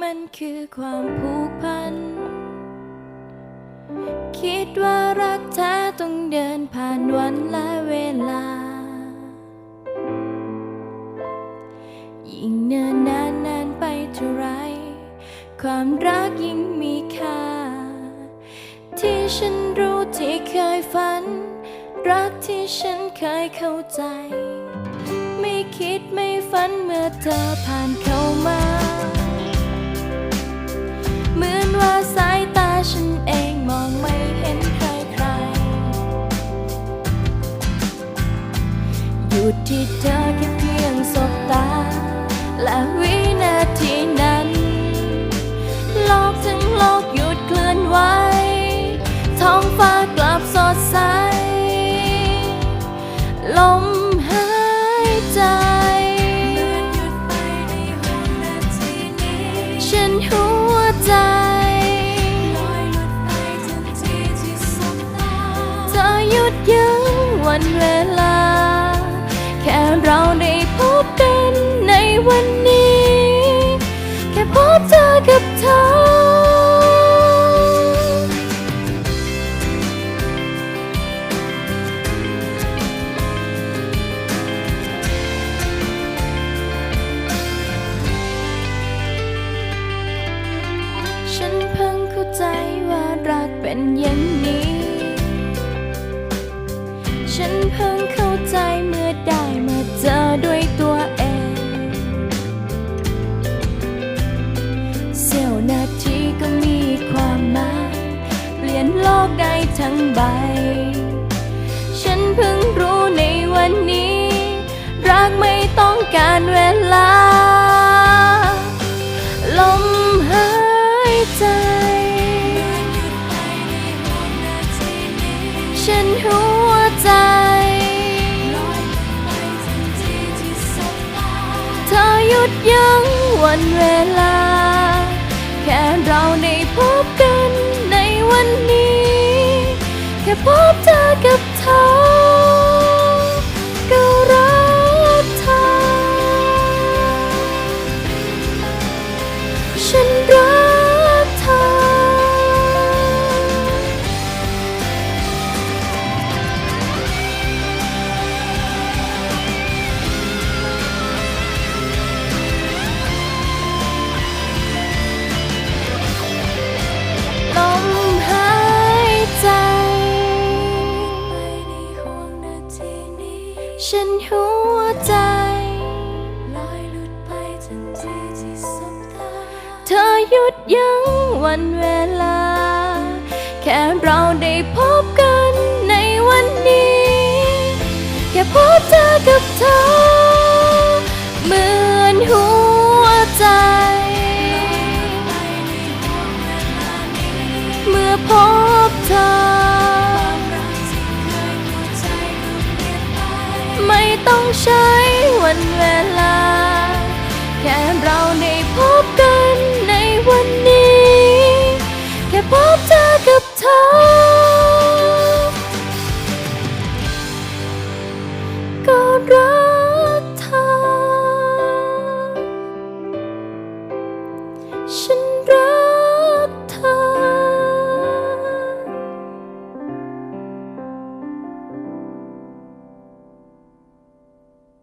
มันคือความผูกพัน คิดว่ารักแท้ต้องเดินผ่านวันและเวลา ยิ่งเนินนานนานไปเท่าไร ความรักยิ่งมีค่า ที่ฉันรู้ที่เคยฝัน รักที่ฉันเคยเข้าใจ ไม่คิดไม่ฝันเมื่อเธอผ่านเข้ามา อยู่ที่เธอแค่เพียงสบตา และวินาที แค่พบ ใบ ฉันเพิ่งรู้ในวันนี้ รักไม่ต้องการเวลา ลมหายใจ ฉันหัวใจ เธอหยุดยั้งวันเวลา แค่พบเธอกับ เธอหยุดยั้งวันเวลา แค่เราได้พบกันในวันนี้ แค่พบเจอกับเธอ เหมือนหัวใจ เมื่อพบเธอ ไม่ต้องใช้วันเวลา แค่เราได้พบกัน